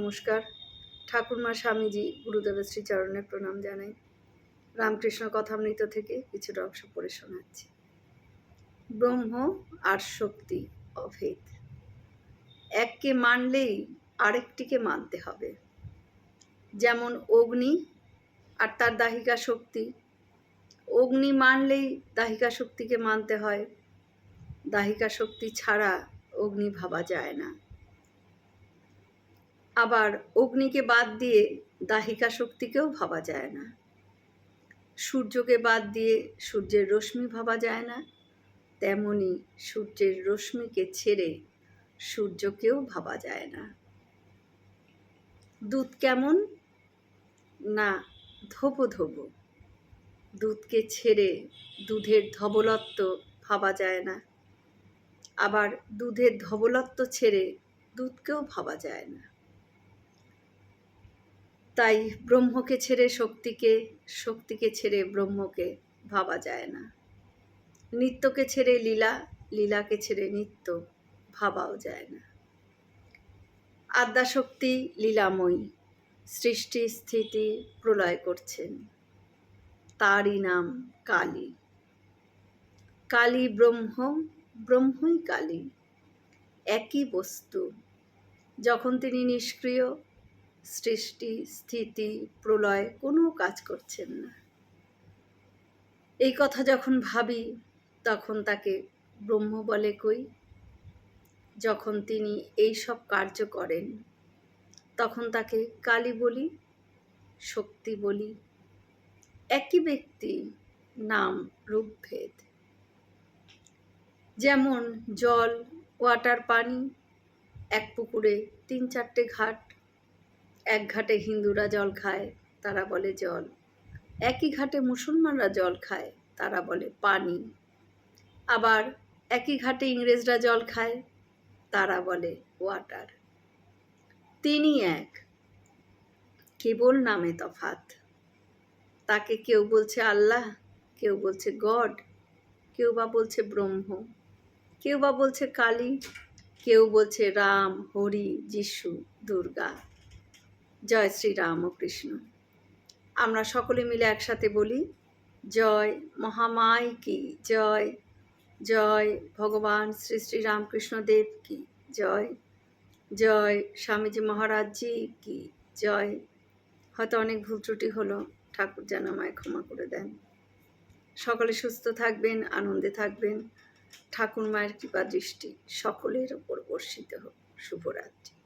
নমস্কার। ঠাকুরমা স্বামীজি গুরুদেবের শ্রীচরণে প্রণাম জানাই। রামকৃষ্ণ কথামৃত থেকে কিছুটা অংশ পড়ে শোনাচ্ছি। ব্রহ্ম আর শক্তি অভেদ। এককে মানলেই আরেকটিকে মানতে হবে। যেমন অগ্নি আর তার দাহিকা শক্তি। অগ্নি মানলেই দাহিকা শক্তিকে মানতে হয়। দাহিকা শক্তি ছাড়া অগ্নি ভাবা যায় না। আবার অগ্নিকে বাদ দিয়ে দাহিকা শক্তিকেও ভাবা যায় না। সূর্যকে বাদ দিয়ে সূর্যের রশ্মি ভাবা যায় না। তেমনি সূর্যের রশ্মিকে ছেড়ে সূর্যকেও ভাবা যায় না। দুধ কেমন? না, ধোবো ধোবো। দুধকে ছেড়ে দুধের ধবলত্ব ভাবা যায় না। আবার দুধের ধবলত্ব ছেড়ে দুধকেও ভাবা যায় না। তাই ব্রহ্মকে ছেড়ে শক্তিকে শক্তিকে ছেড়ে ব্রহ্মকে ভাবা যায় না। নিত্যকে ছেড়ে লীলা, লীলাকে ছেড়ে নিত্য ভাবাও যায় না। আদ্যাশক্তি লীলাময়ী, সৃষ্টি স্থিতি প্রলয় করছেন। তারই নাম কালী। কালী ব্রহ্ম, ব্রহ্মই কালী। একই বস্তু। যখন তিনি নিষ্ক্রিয় সৃষ্টি, স্থিতি, প্রলয় কোনো কাজ করছেন না। এই কথা যখন ভাবি, তখন তাকে ব্রহ্ম বলে কই। যখন তিনি এই সব কার্য করেন, তখন তাকে কালী বলি, শক্তি বলি। একই ব্যক্তি নাম রূপভেদ যেমন জল ওয়াটার পানি, এক পুকুরে তিন চারটে ঘাট এক ঘাটে হিন্দুরা জল খায়, তারা বলে জল। একই ঘাটে মুসলমানরা জল খায়, তারা বলে পানি। আবার একই ঘাটে ইংরেজরা জল খায়, তারা বলে ওয়াটার। তিনি এক। কেবল নামে তফাত। তাকে কেউ বলছে আল্লাহ, কেউ বলছে গড, কেউ বা বলছে ব্রহ্ম, কেউ বা বলছে কালী, কেউ বলছে রাম, হরি, যিশু, দুর্গা। জয় শ্রী রামকৃষ্ণ। আমরা সকলে মিলে একসাথে বলি, জয় মহামায় কি, জয় জয় ভগবান শ্রী শ্রী রামকৃষ্ণ দেব কি, জয় জয় স্বামীজি মহারাজজি কি, জয়। হয়তো অনেক ভুল ত্রুটি হলো, ঠাকুর যেন আমায় ক্ষমা করে দেন। সকলে সুস্থ থাকবেন, আনন্দে থাকবেন। ঠাকুর মায়ের কৃপা দৃষ্টি সকলের ওপর বর্ষিত হোক। শুভরাত্রি।